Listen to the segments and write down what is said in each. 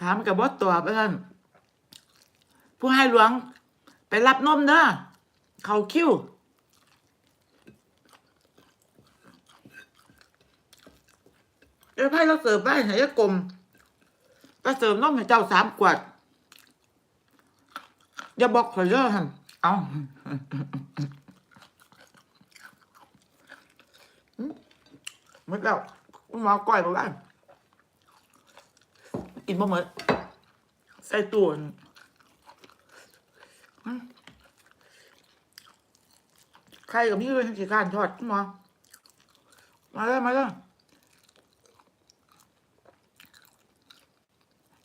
ถามกับบอสตัวเพื่อนผู้ให้หลวงไปรับนมเด้อเขาคิ้วเอ้ยไพ่เราเสิร์ฟได้ไหนกลมก็เสิร์ฟนมให้เจ้าสามขวดอย่าบอกขอเด้อหั่นเอาหมดแล้วคุณหมอก้อยบอกได้ กินบ่หมดใส่ตัวนใครกับพี่เลยสิการทอดมอมาเลยมาเลย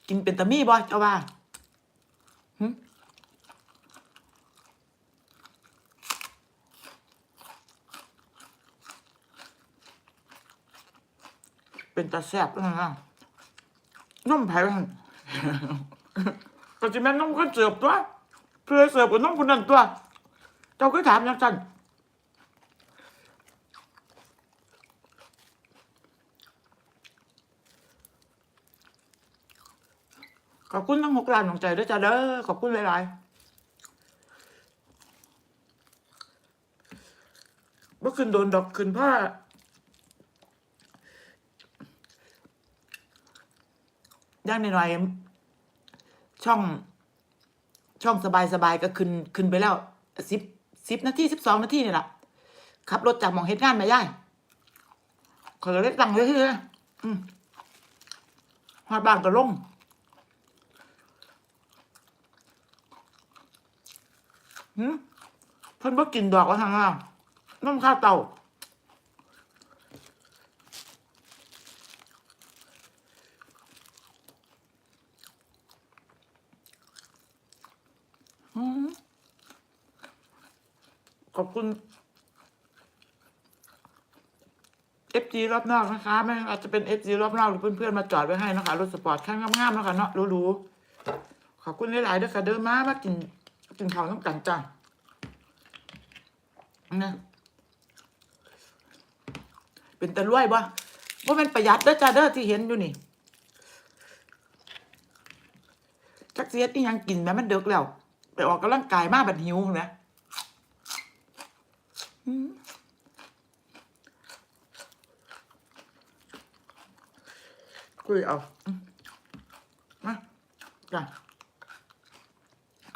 กินเป็นตะมี่บ่เจ้าว่าหึเป็นตาแซ่บแล้วนะ น้ำไผ่บ้างก็จะแม่นน้ำก็เสิร์ฟตัวเพื่อเสิร์ฟกับน้ำคนนั้นตัว เจ้าก็ถามยังสั่นขอบคุณทั้งหกล้านของใจด้วยจ้าเด้อขอบคุณหลายๆเมื่อคืนโดนดอกคืนผ้า ย่างหน่อยๆช่องช่องสบายๆก็ขึ้นขึ้นไปแล้วสิบสิบนาทีสิบสองนาทีนี่แหละขับรถจากมองเฮ็ดงานมาย่ายขอยก็เลยตั้งเลยทีเลยอืมฮอดบานก็ลงหืมเพิ่นบ่กินดอกว่าทางล่างน้ำข้าวเต่า อืมข อบคุณเอฟจีรอบนอกนะคะไม่อาจจะเป็นเอฟจีรอบนอกหรือเพื่อนๆมาจอดไว้ให้นะคะรถสปอร์ตข้างงามๆนะคะเนาะรู้ๆขอบคุณหลายๆด้วยค่ะเดินมามากินกินข้าวน้ำกันจ้านะเป็นตะลุ่ยบ่ว่ามันประหยัดเด้อจ้าเด้อที่เห็นอยู่นี่จักเสียที่ยังกินแม้มันเดึกแล้ว ไปออกกำลังกายมากแบบหิวนะ คุยเอามาจ้ะ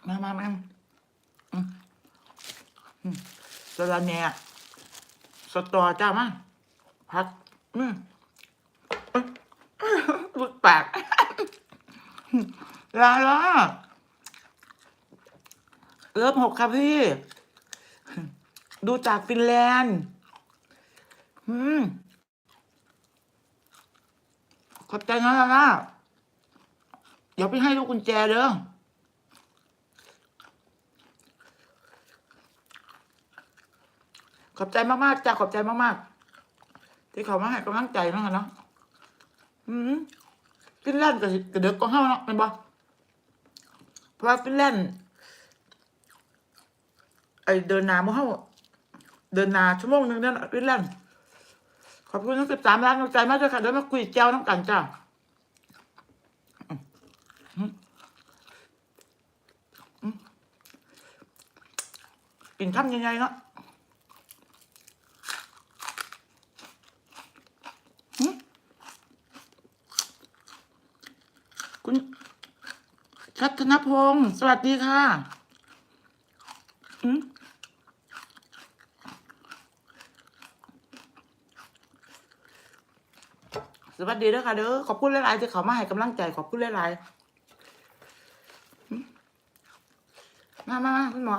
มามามาสลัดแหน่สตอจ้ามาพัดอืมเอ้ยลูกปากลาลาเอิบหกครับพี่ ดูจากฟินแลนด์อืมขอบใจนะล่ะล่ะเดี๋ยวพี่ให้ลูกกุญแจเด้อขอบใจมากๆจ้าขอบใจมากๆ ที่เขามาให้กำลังใจนาะคะเนาะอืมฟินแลนด์กับกับเด็กก็เฮาเนาะเป็นบ่เพราะว่าฟินแลนด์ไอเดินนาเมื่อเขา เดินนาชั่วโมงหนึ่งนั่นวิลแลนขอบคุณทั้งสิบสามล้านกำลังใจมากเลยค่ะเดี๋ยวมาคุยแจ้วน้ำกันจ้าอืมอืมกินข้ามยังไงเนาะคุณชัตนพงศ์สวัสดีค่ะ อืม สวัสดีด้วยค่ะเด้อขอบคุณหลายๆที่เขามาให้กำลังใจขอบคุณหลายๆมามามาคุณหมอ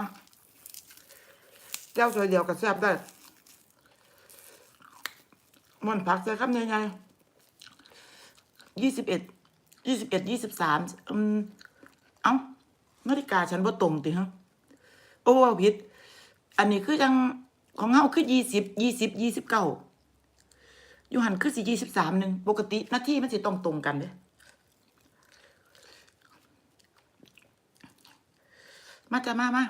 แก้วถ้วยเดียวกับแซ่บได้มันผักใส่คำใหญ่ๆยี่สิบเอ็ดยี่สิบเอ็ดยี่สิบสามอืมเอ้านาฬิกาฉันบ่ตรงติฮะโอ้ว่าผิด อันนี้คือจังของเฮาคือยี่สิบยี่สิบยี่สิบเก้า อยู่หันคือสี่ยี่สิบสามหนึ่งปกติหน้าที่มันสิต้องตรงกันเด้มาจะมามา